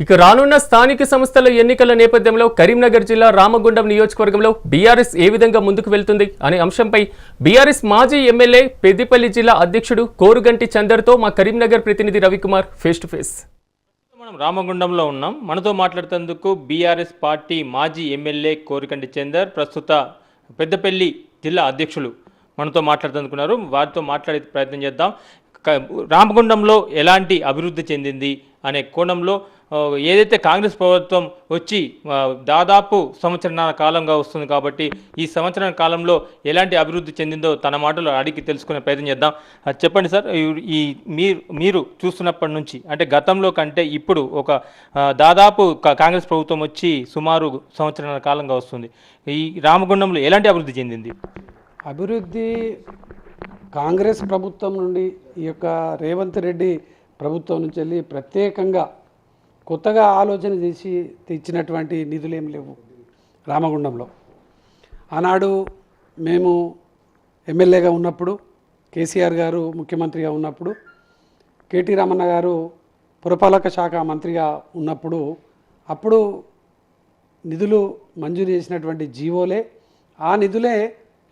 ఇక రానున్న స్థానిక సంస్థల ఎన్నికల నేపథ్యంలో కరీంనగర్ జిల్లా రామగుండం నియోజకవర్గంలో బీఆర్ఎస్ ఏ విధంగా ముందుకు వెళ్తుంది అనే అంశంపై బీఆర్ఎస్ మాజీ ఎమ్మెల్యే పెద్దిపల్లి జిల్లా అధ్యక్షుడు కోరుగంటి చందర్తో మా కరీంనగర్ ప్రతినిధి రవికుమార్ ఫేస్ టు ఫేస్. మనం రామగుండంలో ఉన్నాం. మనతో మాట్లాడుతందుకు బీఆర్ఎస్ పార్టీ మాజీ ఎమ్మెల్యే కోరికంటి చందర్ ప్రస్తుత పెద్దపల్లి జిల్లా అధ్యక్షులు మనతో మాట్లాడుతుందనుకున్నారు వారితో మాట్లాడే ప్రయత్నం చేద్దాం. రామగుండంలో ఎలాంటి అభివృద్ధి చెందింది అనే కోణంలో ఏదైతే కాంగ్రెస్ ప్రభుత్వం వచ్చి దాదాపు సంవత్సరాల కాలంగా వస్తుంది కాబట్టి ఈ సంవత్సరాల కాలంలో ఎలాంటి అభివృద్ధి చెందిందో తన మాటలు అడిగి తెలుసుకునే ప్రయత్నం చేద్దాం. చెప్పండి సార్ ఈ- మీరు మీరు చూస్తున్నప్పటి నుంచి అంటే గతంలో కంటే ఇప్పుడు ఒక దాదాపు కాంగ్రెస్ ప్రభుత్వం వచ్చి సుమారు సంవత్సరాల కాలంగా వస్తుంది. ఈ రామగుండంలో ఎలాంటి అభివృద్ధి చెందింది? అభివృద్ధి కాంగ్రెస్ ప్రభుత్వం నుండి ఈ యొక్క రేవంత్ రెడ్డి ప్రభుత్వం నుంచి వెళ్ళి ప్రత్యేకంగా కొత్తగా ఆలోచన చేసి తెచ్చినటువంటి నిధులు ఏం లేవు రామగుండంలో. ఆనాడు మేము ఎమ్మెల్యేగా ఉన్నప్పుడు కేసీఆర్ గారు ముఖ్యమంత్రిగా ఉన్నప్పుడు కేటీ రామన్న గారు పురపాలక శాఖ మంత్రిగా ఉన్నప్పుడు అప్పుడు నిధులు మంజూరు చేసినటువంటి జీవోలే. ఆ నిధులే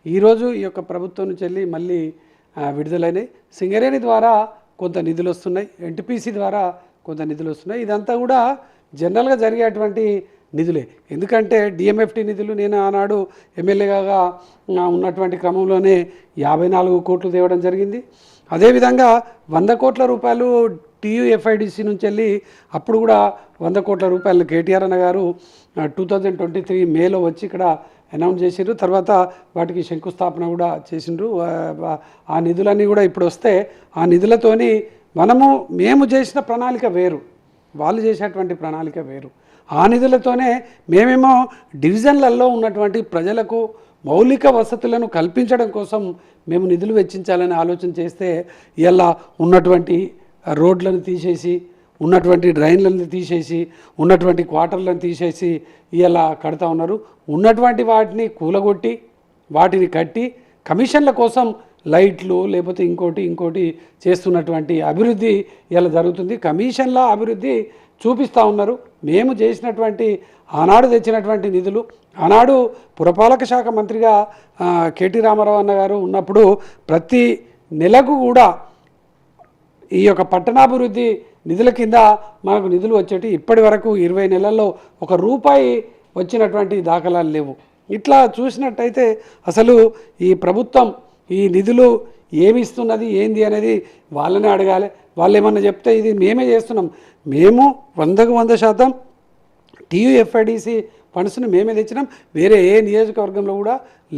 ఈరోజు ఈ యొక్క ప్రభుత్వం నుంచి వెళ్ళి మళ్ళీ విడుదలైనాయి. సింగరేణి ద్వారా కొంత నిధులు వస్తున్నాయి. ఎన్టీపీసీ ద్వారా కొంత నిధులు వస్తున్నాయి. ఇదంతా కూడా జనరల్గా జరిగేటువంటి నిధులే. ఎందుకంటే డిఎంఎఫ్టీ నిధులు నేను ఆనాడు ఎమ్మెల్యేగా ఉన్నటువంటి క్రమంలోనే యాభై నాలుగు కోట్లు తేవడం జరిగింది. అదేవిధంగా వంద కోట్ల రూపాయలు టీయూఎఫ్ఐడిసి నుంచి వెళ్ళి అప్పుడు కూడా వంద కోట్ల రూపాయలు కేటీఆర్ అన్న గారు టూ థౌజండ్ ట్వంటీ త్రీ మేలో వచ్చి ఇక్కడ అనౌన్స్ చేసిండ్రు. తర్వాత వాటికి శంకుస్థాపన కూడా చేసిండ్రు. ఆ, ఆ నిధులన్నీ కూడా ఇప్పుడు వస్తే ఆ నిధులతోని మనము మేము చేసిన ప్రణాళిక వేరు. వాళ్ళు చేసేటువంటి ప్రణాళిక వేరు. ఆ నిధులతోనే మేమేమో డివిజన్లలో ఉన్నటువంటి ప్రజలకు మౌలిక వసతులను కల్పించడం కోసం మేము నిధులు వెచ్చించాలని ఆలోచన చేస్తే ఇలా ఉన్నటువంటి రోడ్లను తీసేసి ఉన్నటువంటి డ్రైన్లను తీసేసి ఉన్నటువంటి క్వార్టర్లను తీసేసి ఇలా కడతా ఉన్నారు. ఉన్నటువంటి వాటిని కూలగొట్టి వాటిని కట్టి కమిషన్ల కోసం లైట్లు లేకపోతే ఇంకోటి ఇంకోటి చేస్తున్నటువంటి అభివృద్ధి ఇలా జరుగుతుంది. కమిషన్ల అభివృద్ధి చూపిస్తూ ఉన్నారు. మేము చేసినటువంటి ఆనాడు తెచ్చినటువంటి నిధులు ఆనాడు పురపాలక శాఖ మంత్రిగా కేటీ రామారావు అన్న గారు ఉన్నప్పుడు ప్రతి నెలకు కూడా ఈ యొక్క పట్టణాభివృద్ధి నిధుల కింద మనకు నిధులు వచ్చేటి ఇప్పటి వరకు ఇరవై నెలల్లో ఒక రూపాయి వచ్చినటువంటి దాఖలాలు లేవు. ఇట్లా చూసినట్టయితే అసలు ఈ ప్రభుత్వం ఈ నిధులు ఏమి ఇస్తున్నది ఏంది అనేది వాళ్ళనే అడగాలి. వాళ్ళు ఏమన్నా చెప్తే ఇది మేమే చేస్తున్నాం. మేము వందకు వంద శాతం టీయూఎఫ్ఐడిసి ఫండ్స్ని మేమే తెచ్చినాం. వేరే ఏ నియోజకవర్గంలో కూడా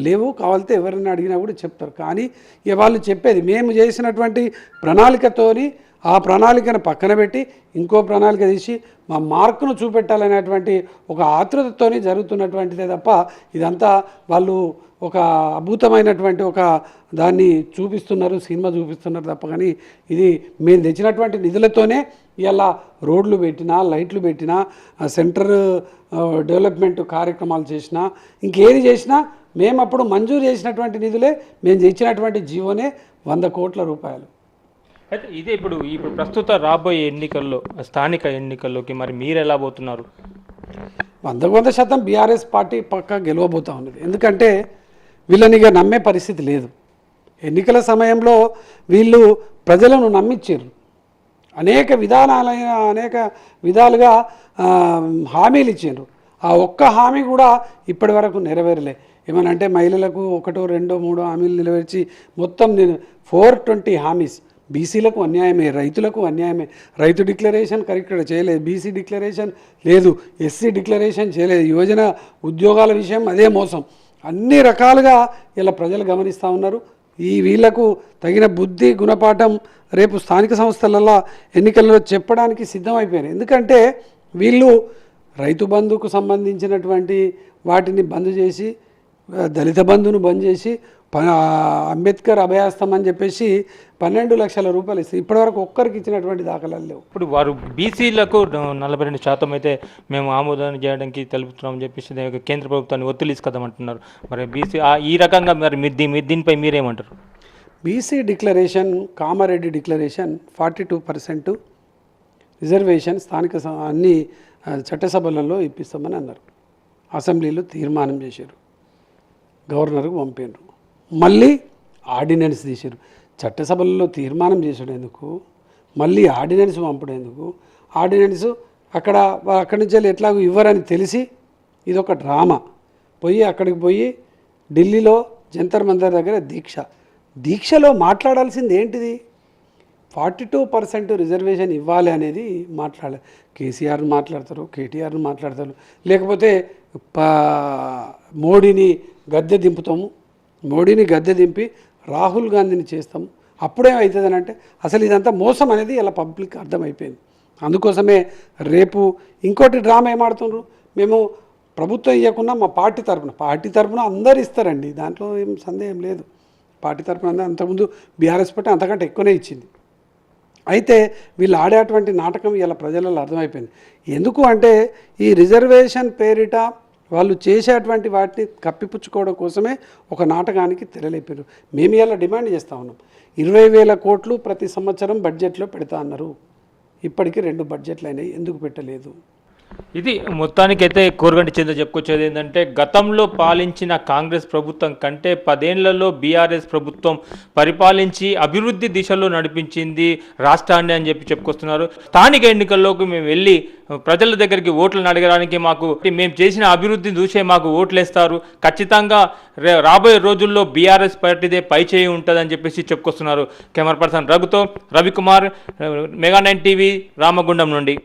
లేవు. కావాలితే ఎవరైనా అడిగినా కూడా చెప్తారు. కానీ ఇక వాళ్ళు చెప్పేది మేము చేసినటువంటి ప్రణాళికతోని ఆ ప్రణాళికను పక్కన పెట్టి ఇంకో ప్రణాళిక తీసి మా మార్కును చూపెట్టాలనేటువంటి ఒక ఆతృతతోనే జరుగుతున్నటువంటిదే తప్ప ఇదంతా వాళ్ళు ఒక అద్భుతమైనటువంటి ఒక దాన్ని చూపిస్తున్నారు సినిమా చూపిస్తున్నారు తప్ప. కానీ ఇది మేము తెచ్చినటువంటి నిధులతోనే ఇలా రోడ్లు పెట్టినా లైట్లు పెట్టినా సెంటర్ డెవలప్మెంట్ కార్యక్రమాలు చేసినా ఇంకేది చేసినా మేము అప్పుడు మంజూరు చేసినటువంటి నిధులే మేము తెచ్చినటువంటి జీవోనే వంద కోట్ల రూపాయలు. అయితే ఇదే ఇప్పుడు ఇప్పుడు ప్రస్తుత రాబోయే ఎన్నికల్లో స్థానిక ఎన్నికల్లోకి మరి మీరు ఎలా పోతున్నారు? వందకు వంద శాతం బీఆర్ఎస్ పార్టీ పక్క గెలవబోతా ఉన్నది. ఎందుకంటే వీళ్ళని ఇక నమ్మే పరిస్థితి లేదు. ఎన్నికల సమయంలో వీళ్ళు ప్రజలను నమ్మించారు అనేక విధానాలైన అనేక విధాలుగా హామీలు ఇచ్చారు ఆ ఒక్క హామీ కూడా ఇప్పటి వరకు నెరవేరలే. ఏమనంటే మహిళలకు ఒకటో రెండో మూడో హామీలు నెరవేర్చి మొత్తం నేను ఫోర్ ట్వంటీ హామీస్ బీసీలకు అన్యాయమే రైతులకు అన్యాయమే. రైతు డిక్లరేషన్ కరెక్ట్ చేయలేదు బీసీ డిక్లరేషన్ లేదు ఎస్సీ డిక్లరేషన్ చేయలేదు. యువజన ఉద్యోగాల విషయం అదే మోసం. అన్ని రకాలుగా ఇలా ప్రజలు గమనిస్తూ ఉన్నారు. ఈ వీళ్ళకు తగిన బుద్ధి గుణపాఠం రేపు స్థానిక సంస్థలలో ఎన్నికల్లో చెప్పడానికి సిద్ధమైపోయారు ఎందుకంటే వీళ్ళు రైతు బంధుకు సంబంధించినటువంటి వాటిని బంద్ చేసి దళిత బంధును బంద్ చేసి అంబేద్కర్ అభయాస్తం అని చెప్పేసి పన్నెండు లక్షల రూపాయలు ఇస్తారు ఇప్పటివరకు ఒక్కరికి ఇచ్చినటువంటి దాఖలాలు లేవు. ఇప్పుడు వారు బీసీలకు నలభై రెండు శాతం అయితే మేము ఆమోదం చేయడానికి తెలుపుతున్నామని చెప్పేసి కేంద్ర ప్రభుత్వాన్ని ఒత్తిడి ఇసుకదామంటున్నారు మరి బీసీ ఈ రకంగా మరి మీరు దీనిపై మీరేమంటారు? BC declaration Kamareddy declaration forty two percent reservation స్థానిక అన్ని చట్టసభలలో ఇప్పిస్తామని అన్నారు. అసెంబ్లీలో తీర్మానం చేశారు. గవర్నర్కు పంపారు మళ్ళీ ఆర్డినెన్స్ తీశారు. చట్టసభల్లో తీర్మానం చేసేందుకు మళ్ళీ ఆర్డినెన్స్ పంపడేందుకు ఆర్డినెన్స్ అక్కడ అక్కడి నుంచి వెళ్ళి ఎట్లాగో ఇవ్వరని తెలిసి ఇది ఒక డ్రామా. పోయి అక్కడికి పోయి ఢిల్లీలో జంతర్ మంతర్ దగ్గర దీక్ష. దీక్షలో మాట్లాడాల్సింది ఏంటిది? ఫార్టీ టూ పర్సెంట్ రిజర్వేషన్ ఇవ్వాలి అనేది మాట్లాడాలి కేసీఆర్ మాట్లాడతారు కేటీఆర్ మాట్లాడతారు. లేకపోతే పా మోడీని గద్దె దింపుతాము. మోడీని గద్దె దింపి రాహుల్ గాంధీని చేస్తాం. అప్పుడేం అవుతుంది అంటే అసలు ఇదంతా మోసం అనేది ఇలా పబ్లిక్ అర్థమైపోయింది. అందుకోసమే రేపు ఇంకోటి డ్రామా ఏమాడుతున్నారు మేము ప్రభుత్వం ఇవ్వకుండా మా పార్టీ తరపున పార్టీ తరపున అందరు ఇస్తారండి. దాంట్లో ఏం సందేహం లేదు. పార్టీ తరపున అందరూ అంతకుముందు బీఆర్ఎస్ పార్టీ అంతకంటే ఎక్కువనే ఇచ్చింది. అయితే వీళ్ళు ఆడేటువంటి నాటకం ఇలా ప్రజలలో అర్థమైపోయింది. ఎందుకు అంటే ఈ రిజర్వేషన్ పేరిట వాళ్ళు చేసేటువంటి వాటిని కప్పిపుచ్చుకోవడం కోసమే ఒక నాటకానికి తెరలేపారు. మేము ఇలా డిమాండ్ చేస్తూ ఉన్నాం. ఇరవై వేల కోట్లు ప్రతి సంవత్సరం బడ్జెట్లో పెడతా అన్నారు. ఇప్పటికీ రెండు బడ్జెట్లు అయినాయి ఎందుకు పెట్టలేదు? ఇది మొత్తానికైతే కోరుగంటి చెంద చెప్పుకొచ్చేది ఏంటంటే గతంలో పాలించిన కాంగ్రెస్ ప్రభుత్వం కంటే పదేళ్ళలో బీఆర్ఎస్ ప్రభుత్వం పరిపాలించి అభివృద్ధి దిశలో నడిపించింది రాష్ట్రాన్ని అని చెప్పి చెప్పుకొస్తున్నారు. స్థానిక ఎన్నికల్లోకి మేము వెళ్ళి ప్రజల దగ్గరికి ఓట్లను అడగడానికి మాకు మేము చేసిన అభివృద్ధిని చూసే మాకు ఓట్లు వేస్తారు ఖచ్చితంగా రాబోయే రోజుల్లో బీఆర్ఎస్ పార్టీదే పై చేయి ఉంటుందని చెప్పేసి చెప్పుకొస్తున్నారు. Camera person రఘుతో Ravikumar mega nine TV Ramagundam నుండి.